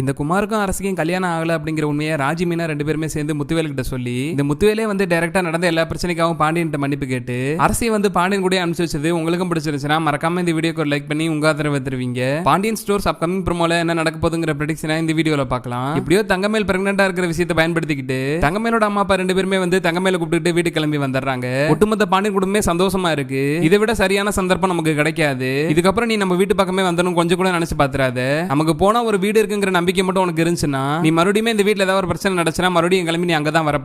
இந்த குமாருக்கும் அரசுக்கும் கல்யாணம் ஆகல அப்படிங்கிற உண்மையை ராஜி மீனா ரெண்டு பேருமே சேர்ந்து முத்துவேலுக்கிட்ட சொல்லி இந்த முத்துவேலே வந்து டைரக்டா நடந்த எல்லா பிரச்சனைக்காகவும் பாண்டியன் மன்னிப்பு கேட்டு அரசியை வந்து பாண்டியன் கூட அனுப்பிச்சு வச்சது உங்களுக்கும் பிடிச்சிருந்துச்சுன்னா மறக்காம இந்த வீடியோக்கு ஒரு லைக் பண்ணி உங்க ஆதரவு தருவீங்க. பாண்டியன் ஸ்டோர்ஸ் அப்கமிங் ப்ரோமோல என்ன நடக்க போதுங்கிற ப்ரெடிக்ஷனை இந்த வீடியோல பார்க்கலாம். இப்படியோ தங்கமேல் பிரெக்னெண்டா இருக்கிற விஷயத்தை பயன்படுத்திக்கிட்டு தங்கமேலோட அம்மா அப்பா ரெண்டு பேருமே வந்து தங்கமேல கூப்பிட்டுட்டு வீட்டுக்கு கிளம்பி வந்துடுறாங்க. ஒட்டுமொத்த பாண்டியன் குடும்பமே சந்தோஷமா இருக்கு. இதை விட சரியான சந்தர்ப்பம் நமக்கு கிடைக்காது. இதுக்கப்புறம் நீ நம்ம வீட்டு பக்கமே வந்தனும் கொஞ்சம் கூட நினைச்சு பாத்துறாத நமக்கு போனா ஒரு வீடு இருக்குங்கிற நம்பிக்கை நம்பிக்கை மட்டும் உனக்கு இருந்துச்சுன்னா நீ மறுபடியும் இந்த வீட்டில் ஏதாவது ஒரு பிரச்சனை நடச்சுன்னா மறுபடியும் கிளம்பி நீ அங்கதான் வர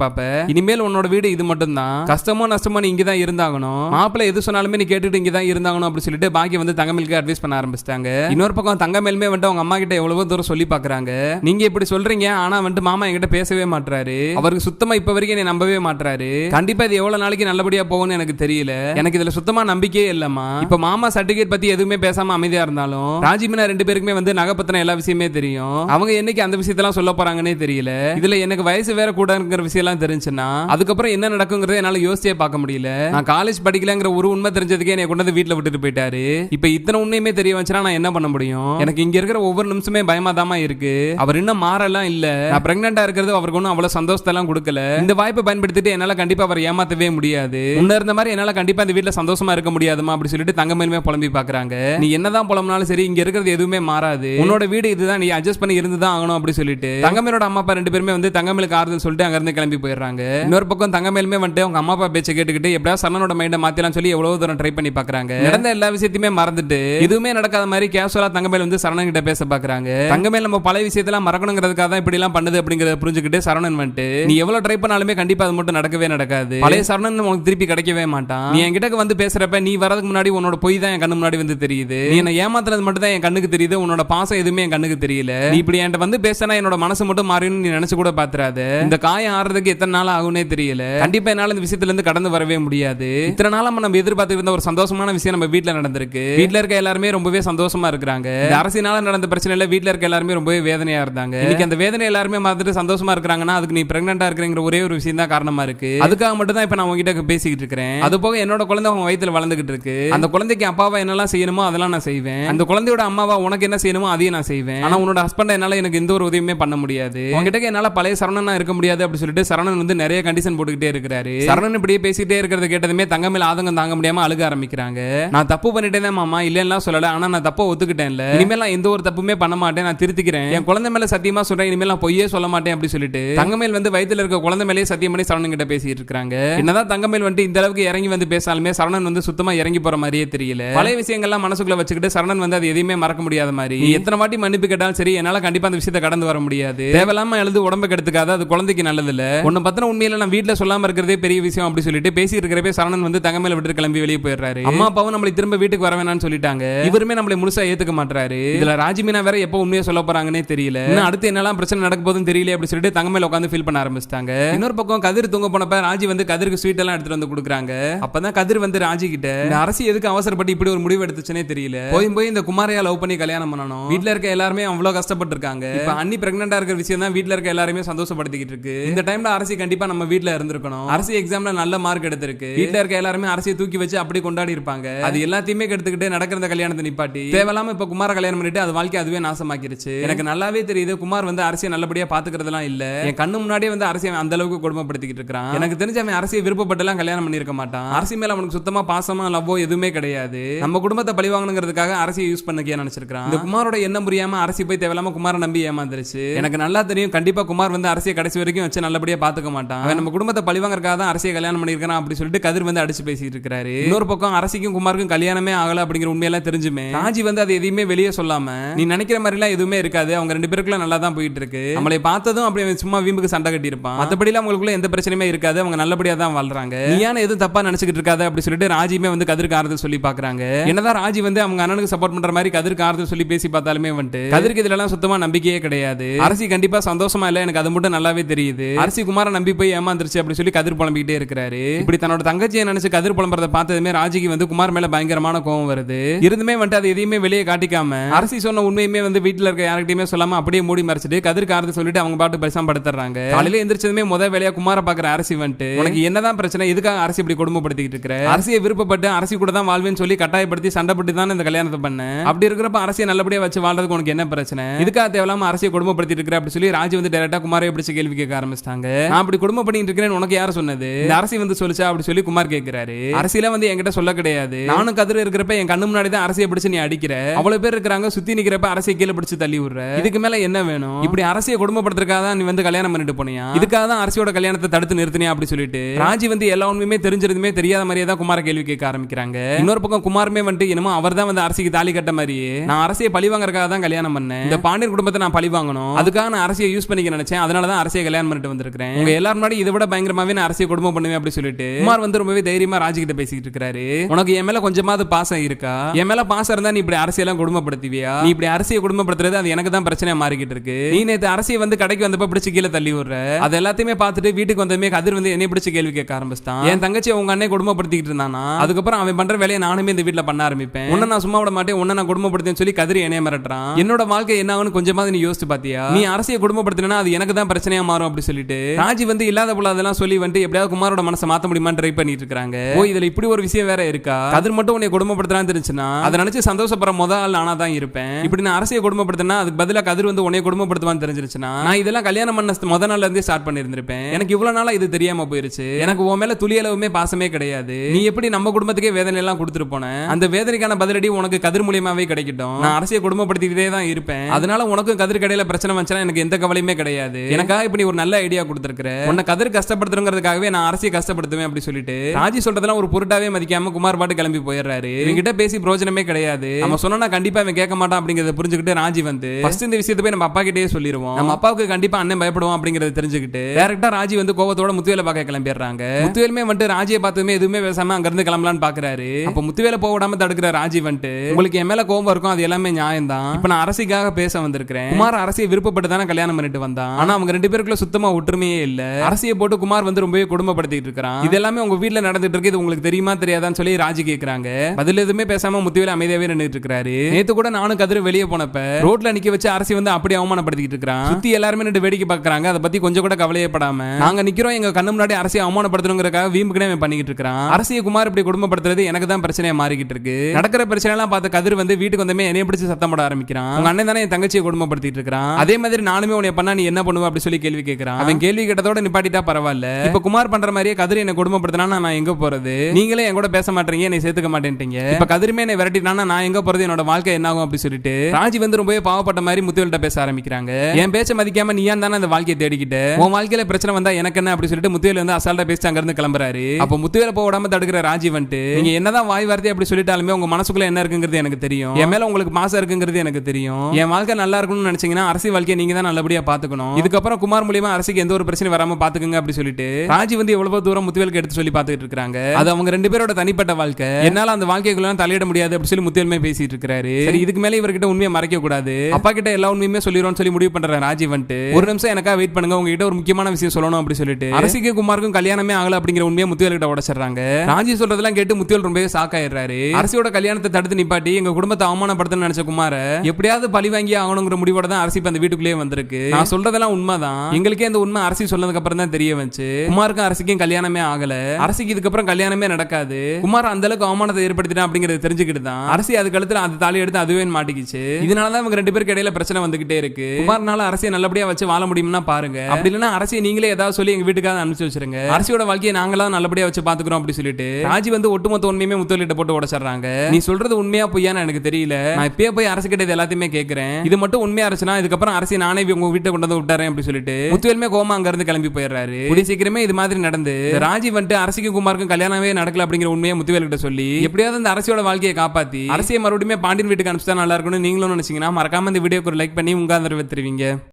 இனிமேல் உன்னோட வீடு இது மட்டும் தான் கஷ்டமோ நஷ்டமோ நீ இங்கதான் இருந்தாகணும். மாப்பிள்ளை எது சொன்னாலுமே நீ கேட்டுட்டு இங்கதான் இருந்தாகணும் அப்படின்னு சொல்லிட்டு பாக்கி வந்து தங்கமேலுக்கு அட்வைஸ் பண்ண ஆரம்பிச்சிட்டாங்க. இன்னொரு பக்கம் தங்கமேலுமே வந்துட்டு அவங்க அம்மா கிட்ட எவ்வளவோ தூரம் சொல்லி பாக்குறாங்க. நீங்க இப்படி சொல்றீங்க ஆனா வந்துட்டு மாமா என்கிட்ட பேசவே மாட்டாரு அவருக்கு சுத்தமா இப்ப வரைக்கும் என்னை நம்பவே மாட்டாரு கண்டிப்பா இது எவ்வளவு நாளைக்கு நல்லபடியா போகும்னு எனக்கு தெரியல. எனக்கு இதுல சுத்தமா நம்பிக்கையே இல்லம்மா. இப்ப மாமா சர்டிபிகேட் பத்தி எதுவுமே பேசாம அமைதியா இருந்தாலும் ராஜிமினா ரெண்டு பேருக்குமே வந்து நகை பத்தின எல்லா விஷயமே தெரியும். அவங்க என்னைக்கு அந்த விஷயத்தெல்லாம் சொல்ல போறாங்கன்னே தெரியல. இதுல எனக்கு வயசு வேற கூடங்கிற விஷயம் எல்லாம் தெரிஞ்சுன்னா அதுக்கப்புறம் என்ன நடக்குங்கிறத என்னால யோசிச்சே பார்க்க முடியல. நான் காலேஜ் படிக்கலங்கிற ஒரு உண்மை தெரிஞ்சதுக்கே என்னை கொண்டு வந்து வீட்டுல விட்டுட்டு போயிட்டாரு. இப்ப இத்தனை உண்மையுமே தெரிய வச்சுனா நான் என்ன பண்ண முடியும்? எனக்கு இங்க இருக்கிற ஒவ்வொரு நிமிஷமே பயமாதாமா இருக்கு. அவர் இன்னும் மாறலாம் இல்ல. நான் பிரெக்னண்டா இருக்கிறது அவருக்கு ஒன்றும் அவ்வளவு சந்தோஷத்தெல்லாம் கொடுக்கல. இந்த வாய்ப்பை பயன்படுத்திட்டு என்னால கண்டிப்பா அவர் ஏமாத்தவே முடியாது. முன்ன இருந்த மாதிரி என்னால கண்டிப்பா இந்த வீட்டுல சந்தோஷமா இருக்க முடியாதுமா அப்படி சொல்லிட்டு தங்கமேலுமே புலம்பி பாக்குறாங்க நீ என்னதான் புலம்புனாலும் சரி இங்க இருக்கிறது எதுவுமே மாறாது. உன்னோட வீடு இதுதான் நீ அட்ஜஸ்ட் பண்ணி இருந்துதான் ஆகணும் அப்படி சொல்லிட்டு. தங்கமேலோட அம்மா அப்பா ரெண்டு பேருமே வந்து தங்கமேலுக்கு ஆறுதல் சொல்லிட்டு அங்க இருந்து கிளம்பி போயிடுறாங்க. இன்னொரு பக்கம் தங்கமேலுமே வந்துட்டு அவங்க அம்மா அப்பா பேச்சை கேட்டுக்கிட்டு எப்படியா சரணோட மைண்டை மாத்தலாம் சொல்லி எவ்வளவு தூரம் ட்ரை பண்ணி பாக்குறாங்க. நடந்த எல்லா விஷயத்தையுமே மறந்துட்டு எதுவுமே நடக்காத மாதிரி கேஷுவலா தங்கமேல் வந்து சரணன் கிட்ட பேச பாக்குறாங்க. தங்கமேல் நம்ம பழைய விஷயத்தெல்லாம் மறக்கணுங்கிறதுக்காக தான் இப்படி எல்லாம் பண்ணுது அப்படிங்கறத புரிஞ்சுக்கிட்டு சரணன் வந்துட்டு நீ எவ்வளவு ட்ரை பண்ணாலுமே கண்டிப்பா அது மட்டும் நடக்கவே நடக்காது. பழைய சரணன் உனக்கு திருப்பி கிடைக்கவே மாட்டான். நீ என்கிட்ட வந்து பேசுறப்ப நீ வரதுக்கு முன்னாடி உன்னோட பொய் தான் என் கண்ணு முன்னாடி வந்து தெரியுது. நீ என்ன ஏமாத்துறது மட்டும் தான் என் கண்ணுக்கு தெரியுது. உன்னோட பாசம் எதுவுமே என் கண்ணுக்கு தெரியல. நீ இப்படி என்கிட்ட வந்து பேசினா என்னோட மனசு மட்டும் மாறிடும் நீ நினைச்சு கூட பாத்துறாத. இந்த காயம் ஆறுறதுக்கு எத்தனை நாள் ஆகும்னே தெரியல. கண்டிப்பா என்னால இந்த விஷயத்துல இருந்து கடந்து வரவே முடியாது. இத்தனை நாள் நம்ம எதிர்பார்த்து இருந்த ஒரு சந்தோஷமான விஷயம் நம்ம வீட்ல நடந்திருக்கு. வீட்ல இருக்க எல்லாருமே ரொம்பவே சந்தோஷமா இருக்கிறாங்க. அரசினால நடந்த பிரச்சனையில வீட்ல இருக்க எல்லாருமே ரொம்பவே வேதனையா இருந்தாங்க. இன்னைக்கு அந்த வேதனை எல்லாருமே மறந்துட்டு சந்தோஷமா இருக்கிறாங்கன்னா அதுக்கு நீ பிரெக்னண்டா இருக்கிறங்கிற ஒரே ஒரு விஷயம் தான் காரணமா இருக்கு. அதுக்காக மட்டும் தான் இப்ப நான் உங்ககிட்ட பேசிக்கிட்டு இருக்கிறேன். அது போக என்னோட குழந்தை உங்க வயித்துல வளர்ந்துகிட்டு இருக்கு. அந்த குழந்தைக்கு அப்பாவா என்னெல்லாம் செய்யணுமோ அதெல்லாம் நான் செய்வேன். அந்த குழந்தையோட அம்மாவா உனக்கு என்ன செய்யணுமோ அதையும் நான் செய்வேன். ஆனா உன்னோட ஹஸ்பண்ட் என்னால் எனக்கு எந்த ஒரு உதவியுமே பண்ண முடியாது. உங்ககிட்ட என்னால பழைய சரணனா இருக்க முடியாது அப்படின்னு சொல்லிட்டு சரணன் வந்து நிறைய கண்டிஷன் போட்டுக்கிட்டே இருக்கிறாரு. சரணன் இப்படியே பேசிக்கிட்டே இருக்கிறத கேட்டதுமே தங்கமேல ஆதங்கம் தாங்க முடியாம அழுக ஆரம்பிக்கிறாங்க. நான் தப்பு பண்ணிட்டேன் தான் மாமா இல்லைன்னா சொல்லல ஆனா நான் தப்ப ஒத்துக்கிட்டேன்ல. இனிமேல் நான் எந்த ஒரு தப்புமே பண்ண மாட்டேன் நான் திருத்திக்கிறேன். என் குழந்தை மேல சத்தியமா சொல்றேன் இனிமேல் நான் பொய்யே சொல்ல மாட்டேன் அப்படி சொல்லிட்டு தங்கமேல் வந்து வயித்துல இருக்க குழந்தை மேலேயே சத்தியம் பண்ணி சரணன் கிட்ட பேசிட்டு இருக்காங்க என்னதான் தங்கமேல் வந்துட்டு இந்த அளவுக்கு இறங்கி வந்து பேசாலுமே சரணன் வந்து சுத்தமா இறங்கி போற மாதிரியே தெரியல. பழைய விஷயங்கள்லாம் மனசுக்குள்ள வச்சுக்கிட்டு சரணன் வந்து அது எதையுமே மறக்க முடியாத மாதிரி. எத்தனை வாட்டி மன்னிப்பு கேட்டாலும் சரி என்னால கண்டிப்பா அந்த விஷயத்தை கடந்து வர முடியாது. தேவையில்லாம எழுது உடம்பு கெடுத்துக்காத அது குழந்தைக்கு நல்லது இல்ல உன்னை பத்தின உண்மையில நான் வீட்டுல சொல்லாம இருக்கிறதே பெரிய விஷயம் அப்படி சொல்லிட்டு பேசி இருக்கிறப்பே சரணன் வந்து தங்கமேல விட்டு கிளம்பி வெளியே போயிடுறாரு. அம்மா அப்பாவும் நம்மளை திரும்ப வீட்டுக்கு வர வேணாம்னு சொல்லிட்டாங்க. இவருமே நம்மளை முழுசா ஏத்துக்க மாட்டாரு இதுல ராஜிமீனா வேற எப்போ உண்மையை சொல்ல போறாங்கன்னே தெரியல. இன்னும் அடுத்து என்னெல்லாம் பிரச்சனை நடக்க போதுன்னு தெரியல அப்படி சொல்லிட்டு தங்கமேல உட்காந்து ஃபீல் பண்ண ஆரம்பிச்சிட்டாங்க. இன்னொரு பக்கம் கதிர் தூங்க போனப்ப ராஜி வந்து கதிருக்கு ஸ்வீட் எல்லாம் எடுத்துட்டு வந்து கொடுக்குறாங்க. அப்பதான் கதிர் வந்து ராஜி கிட்ட இந்த அரசு எதுக்கு அவசரப்பட்டு இப்படி ஒரு முடிவு எடுத்துச்சுனே தெரியல. போய் போய் இந்த குமாரையா லவ் பண்ணி கல்யாணம் பண்ணணும். வீட்ல இருக்க எல்லாருமே அவ்வளவு கஷ்டப்பட்டு இருக்காங்க இப்ப அண்ணி பிரெக்னண்டா இருக்கிற விஷயம் தான் வீட்ல இருக்க எல்லாருமே சந்தோஷப்படுத்திக்கிட்டு இருக்கு. இந்த டைம்ல அரசி கண்டிப்பா நம்ம வீட்ல இருந்திருக்கணும். அரசி எக்ஸாம்ல நல்ல மார்க் எடுத்திருக்கு. வீட்ல இருக்க எல்லாருமே அரசியை தூக்கி வச்சு அப்படி கொண்டாடி இருப்பாங்க. அது எல்லாத்தையுமே கெடுத்துக்கிட்டு நடக்கிற கல்யாணத்தை நிப்பாட்டி தேவையில்லாம இப்ப குமார கல்யாணம் பண்ணிட்டு அது வாழ்க்கை அதுவே நாசமாக்கிருச்சு. எனக்கு நல்லாவே தெரியுது குமார் வந்து அரசியை நல்லபடியா பாத்துக்கிறதுலாம் இல்ல. என் கண்ணு முன்னாடியே வந்து அரசியை அந்த அளவுக்கு கொடுமைப்படுத்திக்கிட்டு இருக்கான் எனக்கு தெரிஞ்ச அவன் அரசியை விருப்பப்பட்டெல்லாம் கல்யாணம் பண்ணிருக்க மாட்டான். அரசி மேல அவனுக்கு சுத்தமா பாசமா லவ்வோ எதுவுமே கிடையாது. நம்ம குடும்பத்தை பழி வாங்கணுங்கிறதுக்காக அரசியை யூஸ் பண்ணிக்க நினைச்சிருக்கான் இந்த குமாரோட எண்ணம் புரியாம அரசி போய் தேவையில்லாம குமார நம்பி ஏமாந்துருச்சு. எனக்கு நல்லா தெரியும். கண்டிப்பா குமார் வந்து அரசியை கடைசி வரைக்கும் வச்சு நல்லபடியா பாத்துக்க மாட்டான். நம்ம குடும்பத்தை பழி வாங்குறதுக்காக தான் அரசியை கல்யாணம் பண்ணிருக்கான் அப்படி சொல்லிட்டு கதிர் வந்து அடிச்சு பேசிட்டு இருக்காரு. இன்னொரு பக்கம் அரசிக்கும் குமாருக்கும் கல்யாணமே ஆகல அப்படிங்கிற உண்மையெல்லாம் தெரிஞ்சுமே. ராஜி வந்து அது எதையுமே வெளியே சொல்லாம நீ நினைக்கிற மாதிரி எல்லாம் எதுவுமே இருக்காது. அவங்க ரெண்டு பேருக்குள்ள நல்லா தான் போயிட்டு இருக்கு. நம்மளை பார்த்ததும் அப்படி சும்மா வீம்புக்கு சண்டை கட்டி இருப்பான் மத்தபடி அவங்களுக்குள்ள எந்த பிரச்சனையுமே இருக்காது. அவங்க நல்லபடியா தான் வாழ்றாங்க. நீ ஏன் எதுவும் தப்பா நினைச்சுக்கிட்டு இருக்காது அப்படி சொல்லிட்டு ராஜியுமே வந்து கதிருக்கு ஆறுதல் சொல்லி பாக்குறாங்க. என்னதான் ராஜி வந்து அவங்க அண்ணனுக்கு சப்போர்ட் பண்ற மாதிரி கதிருக்கு ஆறுதல் சொல்லி பேசி பார்த்தாலுமே வந்துட்டு கதிருக்கு இதுல எல்லாம் சுத்தமா நம்பிக்கையே கிடையாது. அரசி கண்டிப்பா சந்தோஷமா இல்ல எனக்கு அது மட்டும் நல்லாவே தெரியுது. அரசி குமார நம்பி போய் ஏமாந்துருச்சு அப்படி சொல்லி கதிர் புலம்பிக்கிட்டே இருக்கிறாரு. இப்படி தன்னோட தங்கச்சியை நினைச்சு கதிர் புலம்புறத பார்த்ததுமே ராஜிக்கு வந்து குமார் மேல பயங்கரமான கோவம் வருது. இருந்துமே வந்துட்டு அது எதையுமே வெளியே காட்டிக்காம அரசி சொன்ன உண்மையுமே வந்து வீட்டுல இருக்க யார்கிட்டயுமே சொல்லாம அப்படியே மூடி மறைச்சிட்டு கதிருக்கு ஆறுதல் சொல்லிட்டு அவங்க பாட்டு பரிசாம படுத்துறாங்க காலையில எந்திரிச்சதுமே முத வேலையா குமார பாக்குற அரசி வந்துட்டு உனக்கு என்னதான் பிரச்சனை எதுக்காக அரசி இப்படி குடும்பப்படுத்திக்கிட்டு இருக்கிற? அரசியை விருப்பப்பட்டு அரசி கூட தான் வாழ்வேன்னு சொல்லி கட்டாயப்படுத்தி சண்டைப்பட்டு தான் இந்த கல்யாணத்தை பண்ணேன் அப்படி இருக்கிறப்ப அரசியை நல்லபடியா வச்சு வாழ்றதுக்கு உனக்கு என்ன பிரச்சனை? இதுக்காக எதுக்காக தேவையில்லாம அரசியல் கொடுமைப்படுத்திட்டு இருக்கிற அப்படி சொல்லி ராஜி வந்து டேரக்டா குமாரை பிடிச்ச கேள்வி கேட்க ஆரம்பிச்சிட்டாங்க. நான் அப்படி குடும்பம் பண்ணிட்டு இருக்கிறேன்னு உனக்கு யார் சொன்னது? இந்த அரசி வந்து சொல்லிச்சா அப்படி சொல்லி குமார் கேட்கிறாரு. அரசியல வந்து என்கிட்ட சொல்ல கிடையாது. நானும் கதிர இருக்கிறப்ப என் கண்ணு முன்னாடி தான் அரசியை பிடிச்சு நீ அடிக்கிற. அவ்வளவு பேர் இருக்கிறாங்க சுத்தி நிக்கிறப்ப அரசியை கீழே பிடிச்சு தள்ளி விடுற. இதுக்கு மேல என்ன வேணும்? இப்படி அரசியை குடும்பப்படுத்துறதுக்காக தான் நீ வந்து கல்யாணம் பண்ணிட்டு போனியா? இதுக்காக தான் அரசியோட கல்யாணத்தை தடுத்து நிறுத்தினியா அப்படி சொல்லிட்டு. ராஜி வந்து எல்லா உண்மையுமே தெரிஞ்சிருந்துமே தெரியாத மாதிரியே தான் குமார கேள்வி கேட்க ஆரம்பிக்கிறாங்க. இன்னொரு பக்கம் குமாருமே வந்துட்டு என்னமோ அவர் தான் வந்து அரசிக்கு தாலி கட்ட மாதிரியே. நான் அரசியை பழி வாங்குறதுக்காக தான் கல்யாணம் பண்ணேன். இந்த பாண்டி பாண்டியன் குடும்பத்தை நான் பழி வாங்கணும். அதுக்காக நான் அரசியை யூஸ் பண்ணிக்க நினைச்சேன். அதனால தான் அரசியை கல்யாணம் பண்ணிட்டு வந்திருக்கிறேன். உங்க எல்லாரும் முன்னாடி இதை விட பயங்கரமாவே நான் அரசியை குடும்பம் பண்ணுவேன் அப்படி சொல்லிட்டு குமார் வந்து ரொம்பவே தைரியமா ராஜி கிட்ட பேசிக்கிட்டு இருக்காரு. உனக்கு என் மேல கொஞ்சமாவது பாசம் இருக்கா? என் மேல பாசம் இருந்தா நீ இப்படி அரசியெல்லாம் குடும்பப்படுத்துவியா? நீ இப்படி அரசியை குடும்பப்படுத்துறது அது எனக்கு தான் பிரச்சனையா மாறிக்கிட்டு இருக்கு. நீ நேத்து அரசியை வந்து கடைக்கு வந்தப்ப பிடிச்சு கீழே தள்ளி விடுற. அது எல்லாத்தையுமே பார்த்துட்டு வீட்டுக்கு வந்ததுமே கதிர் வந்து என்னை பிடிச்சு கேள்வி கேட்க ஆரம்பிச்சிட்டான். என் தங்கச்சி உங்க அண்ணன் குடும்பப்படுத்திக்கிட்டு இருந்தானா? அதுக்கப்புறம் அவன் பண்ற வேலையை நானுமே இந்த வீட்டுல பண்ண ஆரம்பிப்பேன். உன்னை நான் சும்மா விட மாட்டேன். உன்னை நான் குடும்பப்படுத்தேன்னு சொல்லி கதிர் என்னைய மிரட்டுறான். என்னோட வாழ்க்கை என்ன கொஞ்சமாவது நீ யோசிச்சு பாத்தியா? நீ அரசியை குடும்பப்படுத்தினா அது எனக்கு தான் பிரச்சனையா மாறும் அப்படி சொல்லிட்டு. ராஜி வந்து இல்லாத பொல்லாதெல்லாம் சொல்லி வந்து எப்படியாவது குமாரோட மனசை மாத்த முடியுமான்னு ட்ரை பண்ணிட்டு இருக்காங்க. ஓ இதுல இப்படி ஒரு விஷயம் வேற இருக்கா? கதிர் மட்டும் உன்னை குடும்பப்படுத்தலாம் தெரிஞ்சுன்னா அதை நினைச்சு சந்தோஷப்படுற முத ஆள் நானா தான் இருப்பேன். இப்படி நான் அரசியை குடும்பப்படுத்தினா அதுக்கு பதிலா கதிர் வந்து உன்னை குடும்பப்படுத்துவான்னு தெரிஞ்சிருச்சுன்னா? நான் இதெல்லாம் கல்யாணம் பண்ண முத நாள்ல இருந்தே ஸ்டார்ட் பண்ணிருந்திருப்பேன் எனக்கு இவ்வளவு நாளா இது தெரியாம போயிருச்சு. எனக்கு உன் மேல துளி அளவுமே பாசமே கிடையாது. நீ எப்படி நம்ம குடும்பத்துக்கே வேதனை எல்லாம் கொடுத்துட்டு போன? அந்த வேதனைக்கான பதிலடி உனக்கு கதிர் மூலியமாவே கிடைக்கட்டும். நான் அரசியை குடும்பப்படுத்திக்கிட்டே தான் இருப்பேன். அதனால உனக்கும் கதிர் கடையில பிரச்சனை வந்துச்சுன்னா எனக்கு எந்த கவலையுமே கிடையாது. எனக்காக இப்படி ஒரு நல்ல ஐடியா கொடுத்துருக்கிற. உன்னை கதிர் கஷ்டப்படுத்துறதுக்காகவே நான் அரசியை கஷ்டப்படுத்துவேன் அப்படி சொல்லிட்டு ராஜி சொல்றதெல்லாம் ஒரு பொருட்டாவே மதிக்காம குமார் பாட்டு கிளம்பி போயிடுறாரு. இவங்கிட்ட பேசி பிரோஜனமே கிடையாது. நம்ம சொன்னா கண்டிப்பா அவன் கேட்க மாட்டான் அப்படிங்கறத புரிஞ்சுக்கிட்டு ராஜி வந்து ஃபர்ஸ்ட் இந்த விஷயத்தை போய் நம்ம அப்பா கிட்டே சொல்லிடுவோம் நம்ம அப்பாவுக்கு கண்டிப்பா அண்ணன் பயப்படுவோம் அப்படிங்கறத தெரிஞ்சுக்கிட்டு டேரக்டா ராஜி வந்து கோவத்தோட முத்துவேல பார்க்க கிளம்பிடுறாங்க. முத்துவேலுமே வந்துட்டு ராஜியை பார்த்துமே எதுவுமே பேசாம அங்க இருந்து கிளம்பலான்னு பாக்குறாரு. அப்ப முத்துவேல போக விடாம தடுக்கிற ராஜி வந்துட்டு உங்களுக்கு என் மேல கோவம் இருக்கும் அது எல்லாமே நியாயம் தான் இப்ப நான் அரசிக்காக பேச வந்து வந்திருக்கிறேன். குமார் அரசியை விருப்பப்பட்டு தானே கல்யாணம் பண்ணிட்டு வந்தான். ஆனா அவங்க ரெண்டு பேருக்குள்ள சுத்தமா ஒற்றுமையே இல்ல. அரசியை போட்டு குமார் வந்து ரொம்பவே குடும்பப்படுத்திட்டு இருக்கான் இது எல்லாமே உங்க வீட்ல நடந்துட்டு இருக்கு. இது உங்களுக்கு தெரியுமா தெரியாதான்னு சொல்லி ராஜி கேக்குறாங்க. பதில் எதுவுமே பேசாம முத்துவேல அமைதியாவே நின்னுட்டு இருக்காரு நேத்து கூட நானும் கதிர வெளியே போனப்ப ரோட்ல நிக்க வச்சு அரசி வந்து அப்படி அவமானப்படுத்திட்டு இருக்கான் சுத்தி எல்லாருமே நின்று வேடிக்கை பாக்குறாங்க. அதை பத்தி கொஞ்சம் கூட கவலையே படாம. நாங்க நிக்கிறோம். எங்க கண்ணு முன்னாடி அரசியை அவமானப்படுத்தணுங்கிறக்காக வீம்புக்குனே பண்ணிக்கிட்டு இருக்கான் அரசியை குமார் இப்படி குடும்பப்படுத்துறது எனக்கு தான் பிரச்சனையா மாறிக்கிட்டு இருக்கு. நடக்கிற பிரச்சனை எல்லாம் பார்த்து கதிர் வந்து வீட்டுக்கு வந்தமே என்னைய பிடிச்சு சத்தம் போட ஆரம்பிக்கிறான். உங்க அண்ணன் தானே என் தங்கச்சியை குடும்பப்படுத்திட்டு இருக்கான் அதே மாதிரி நானுமே உன்னை பண்ணா நீ என்ன பண்ணுவ அப்படி சொல்லி கேள்வி கேட்கறான் அவன் கேள்வி கேட்டதோட நிப்பாட்டிட்டா பரவாயில்ல. இப்ப குமார் பண்ற மாதிரியே கதிர் என்ன குடும்பப்படுத்தினா நான் எங்க போறது? நீங்களே என் கூட பேச மாட்டீங்க என்னை சேர்த்துக்க மாட்டேன்ட்டீங்க. இப்ப கதிருமே என்னை விரட்டினா நான் எங்க போறது? என்னோட வாழ்க்கை என்ன ஆகும் அப்படி சொல்லிட்டு ராஜி வந்து ரொம்பவே பாவப்பட்ட மாதிரி முத்துவேல்கிட்ட பேச ஆரம்பிக்கிறாங்க. என் பேச்ச மதிக்காம நீ ஏன் தானே அந்த வாழ்க்கையை தேடிக்கிட்ட? உன் வாழ்க்கையில பிரச்சனை வந்தா எனக்கு என்ன அப்படி சொல்லிட்டு முத்துவேல் வந்து அசால்ட்டா பேசி அங்க இருந்து கிளம்புறாரு. அப்ப முத்துவேல போக விடாம தடுக்கிற ராஜி வந்துட்டு நீங்க என்னதான் வாய் வார்த்தை அப்படி சொல்லிட்டாலுமே உங்க மனசுக்குள்ள என்ன இருக்குங்கிறது எனக்கு தெரியும். என் மேல உங்களுக்கு மாசம் இருக்குங்கிறது எனக்கு தெரியும். என் வாழ்க்கை நல்லா நல்லா இருக்கணும்னு நினைச்சீங்கன்னா அரசி வாழ்க்கையை நீங்க தான் நல்லபடியா பாத்துக்கணும். இதுக்கப்புறம் குமார் மூலியமா அரசுக்கு எந்த ஒரு பிரச்சனை வராம பாத்துக்கங்க அப்படி சொல்லிட்டு ராஜி வந்து எவ்வளவு தூரம் முத்துவேலுக்கு எடுத்து சொல்லி பாத்துக்கிட்டு இருக்காங்க. அது அவங்க ரெண்டு பேரோட தனிப்பட்ட வாழ்க்கை. என்னால அந்த வாழ்க்கைக்குள்ள தலையிட முடியாது அப்படின்னு சொல்லி முத்துவேலுமே பேசிட்டு இருக்காரு. சரி இதுக்கு மேல இவர்கிட்ட உண்மையை மறைக்க கூடாது. அப்பா கிட்ட எல்லா உண்மையுமே சொல்லிடுவோம் சொல்லி முடிவு பண்ற ராஜி வந்துட்டு. ஒரு நிமிஷம் எனக்கா வெயிட் பண்ணுங்க. உங்ககிட்ட ஒரு முக்கியமான விஷயம் சொல்லணும் அப்படி சொல்லிட்டு. அரசிக்கு குமாருக்கும் கல்யாணமே ஆகல அப்படிங்கிற உண்மையை முத்துவேல் கிட்ட உடச்சிடுறாங்க. ராஜி சொல்றதெல்லாம் கேட்டு முத்துவேல் ரொம்பவே ஷாக் ஆயிடுறாரு. அரசியோட கல்யாணத்தை தடுத்து நிப்பாட்டி எங்க குடும்பத்தை அவமானப்படுத்தணும்னு நினைச்ச குமார எப்படியாவது பழி வாங்கி ஆகணும் பண்ணணுங்கிற முடிவோட தான் அரசி இப்ப அந்த வீட்டுக்குள்ளேயே வந்திருக்கு. நான் சொல்றதெல்லாம் உண்மைதான். எங்களுக்கே அந்த உண்மை அரசி சொன்னதுக்கு அப்புறம் தான் தெரிய வந்துச்சு. குமாருக்கும் அரசிக்கும் கல்யாணமே ஆகல. அரசிக்கு இதுக்கப்புறம் கல்யாணமே நடக்காது. குமார் அந்த அளவுக்கு அவமானத்தை ஏற்படுத்திட்டான் அப்படிங்கறது தெரிஞ்சுக்கிட்டு தான் அரசி அதுக்கு அடுத்து அந்த தாலி எடுத்து அதுவே மாட்டிக்கிச்சு. இதனாலதான் இவங்க ரெண்டு பேருக்கு இடையில பிரச்சனை வந்துகிட்டே இருக்கு. குமார்னால அரசியை நல்லபடியா வச்சு வாழ முடியும்னா பாருங்க. அப்படி இல்லைன்னா அரசியை நீங்களே ஏதாவது சொல்லி எங்க வீட்டுக்காக அனுப்பிச்சு வச்சிருங்க. அரசியோட வாழ்க்கையை நாங்களா நல்லபடியா வச்சு பாத்துக்கிறோம் அப்படி சொல்லிட்டு ராஜி வந்து ஒட்டுமொத்த உண்மையுமே முத்தலிட்ட போட்டு உடச்சிடுறாங்க. நீ சொல்றது உண்மையா பொய்யான்னு எனக்கு தெரியல. நான் இப்பயே போய் அரசு கிட்ட எல்லாத்தையுமே கேட்கிறேன் இது மட்டும் உண்மையா இருந்துச்சுன்னா இதுக்கப்புறம் அரசி நானே உங்க வீட்டை கொண்டு வந்து விட்டாரேன் அப்படி சொல்லிட்டு முத்துவேலுமே கோமா அங்க இருந்து கிளம்பி போயிடுறாரு. கூடிய சீக்கிரமே இது மாதிரி நடந்து இந்த ராஜி வந்துட்டு அரசிக்கும் குமாருக்கும் கல்யாணமே நடக்கல அப்படிங்கிற உண்மையை முத்துவேல் கிட்ட சொல்லி எப்படியாவது இந்த அரசியோட வாழ்க்கையை காப்பாத்தி அரசியை மறுபடியும் பாண்டியன் வீட்டுக்கு அனுப்பிச்சா நல்லா இருக்கும்னு நீங்களும் நினைச்சீங்கன்னா மறக்காம இந்த வீடியோக்கு ஒரு லைக் பண்ணி உங்க ஆதரவு தெரிவிங்க.